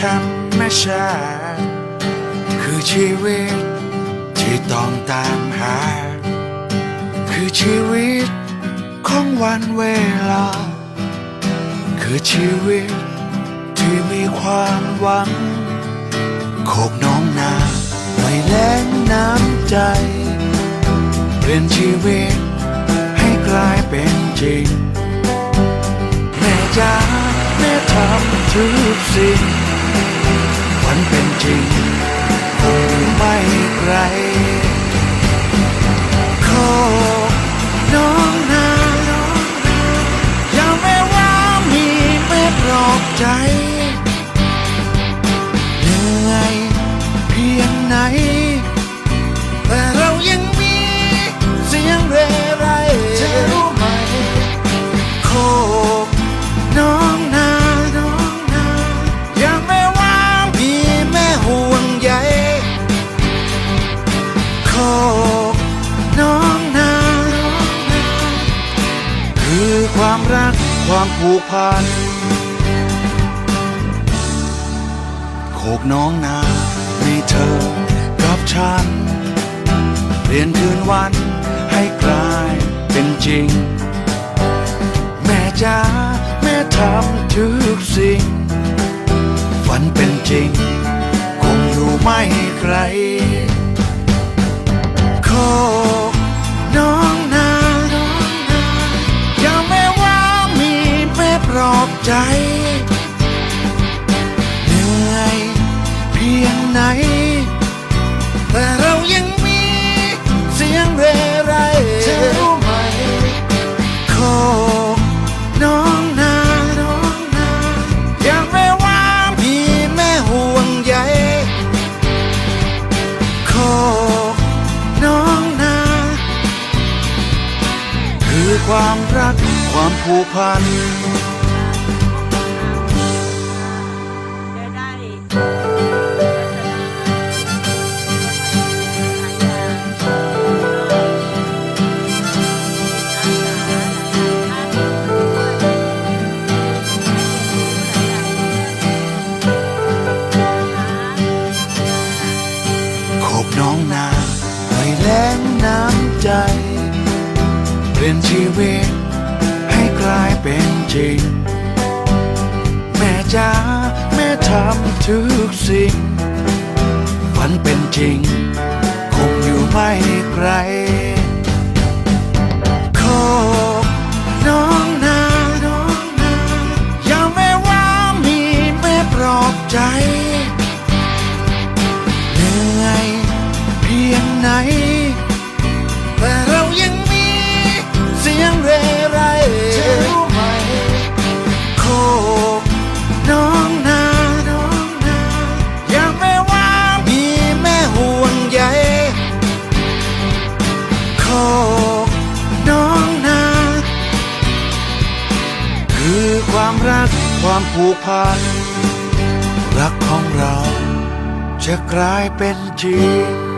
ธรรมชาติ คือชีวิตที่ต้องตามหา คือชีวิตของวันเวลา คือชีวิตที่มีความหวังโคกน้องนาไม่แล้งน้ำใจ เปลี่ยนชีวิตให้กลายเป็นจริง แม่จ๋าแม่ทำทุกสิ่ง ใจเหนื่อยเพียงไหน แต่เรายังมีเสียงเรไรเธอรู้ไหม โคกน้องนาน้องนาอย่าแม้ว่ามีแม่ห่วงใยโคกน้องนาน้องนาคือความรักความผูกพัน โคกน้องนามีเธอกับฉัน เปลี่ยนคืนวันให้กลายเป็นจริง แม่จ๋าแม่ทำทุกสิ่ง ฝันเป็นจริง คงอยู่ไม่ไกลโคกน้องนาน้องนาอย่าแม้ว่ามีแม่ปลอบใจ ความรักความผูกพันจะได้โคกน้องนาไว้แล้งน้ำใจ ปลี่ยนชีวิตให้กลายเป็นจริง แม่จ๋าแม่ทำทุกสิ่งฝันเป็นจริง คงอยู่ไม่ไกลโคกน้องนาน้องนาอย่าแม้ว่ามีแม่ปลอบใจเหนื่อยเพียงไหน ความรักความผูกพัน รักของเราจะกลายเป็นจริง